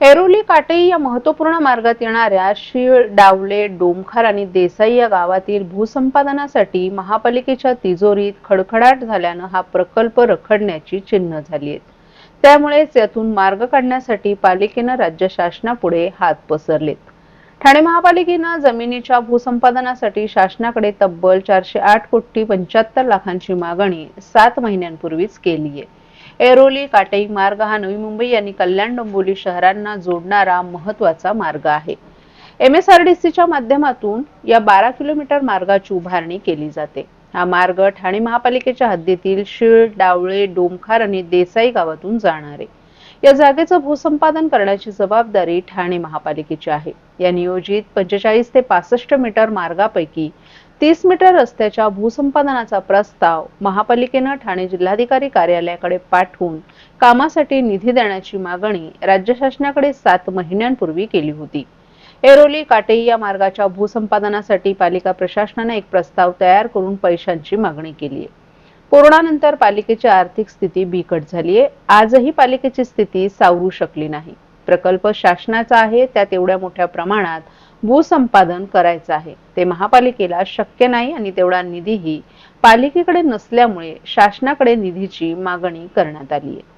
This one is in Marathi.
ऐरोली काटई या महत्त्वपूर्ण मार्गात येणाऱ्या शीळ डावले डोमखार आणि देसाई या गावातील भूसंपादनासाठी महापालिकेच्या तिजोरीत खडखडाट झाल्यानं हा प्रकल्प रखडण्याची चिन्ह झाली आहेत. त्यामुळेच यातून मार्ग काढण्यासाठी पालिकेनं राज्य शासनापुढे हात पसरलेत. ठाणे महापालिकेनं जमिनीच्या भूसंपादनासाठी शासनाकडे तब्बल चारशे आठ कोटी पंच्याहत्तर लाखांची मागणी सात महिन्यांपूर्वीच केली आहे ऐरोली काटई मार्ग हा नवी मुंबई आणि कल्याण डोंबिवली शहरांना जोडणारा महत्त्वाचा मार्ग आहे. एम एस आर डी सीच्या माध्यमातून या बारा किलोमीटर मार्गाची उभारणी केली जाते. हा मार्ग ठाणे महापालिकेच्या हद्दीतील शिळ डावळे डोमखार आणि देसाई गावातून जाणार आहे. या जागेचं भूसंपादन करण्याची जबाबदारी ठाणे महापालिकेची आहे. या नियोजित पंचेचाळीस ते पासष्ट मीटर मार्गापैकी तीस मीटर रस्त्याच्या भूसंपादनाचा प्रस्ताव महापालिकेनं ठाणे जिल्हाधिकारी कार्यालयाकडे पाठवून कामासाठी निधी देण्याची मागणी राज्य शासनाकडे सात महिन्यांपूर्वी केली होती. एरोली काटेई या मार्गाच्या भूसंपादनासाठी पालिका प्रशासनाने एक प्रस्ताव तयार करून पैशांची मागणी केली आहे. कोरोनानंतर पालिकेची आर्थिक स्थिती बिकट झाली आहे आजही पालिकेची स्थिती सावरू शकली नाही. प्रकल्प शासनाचा आहे त्यात एवढ्या मोठ्या प्रमाणात भूसंपादन करायचं आहे. ते महापालिकेला शक्य नाही आणि तेवढा निधीही पालिकेकडे नसल्यामुळे शासनाकडे निधीची मागणी करण्यात आली आहे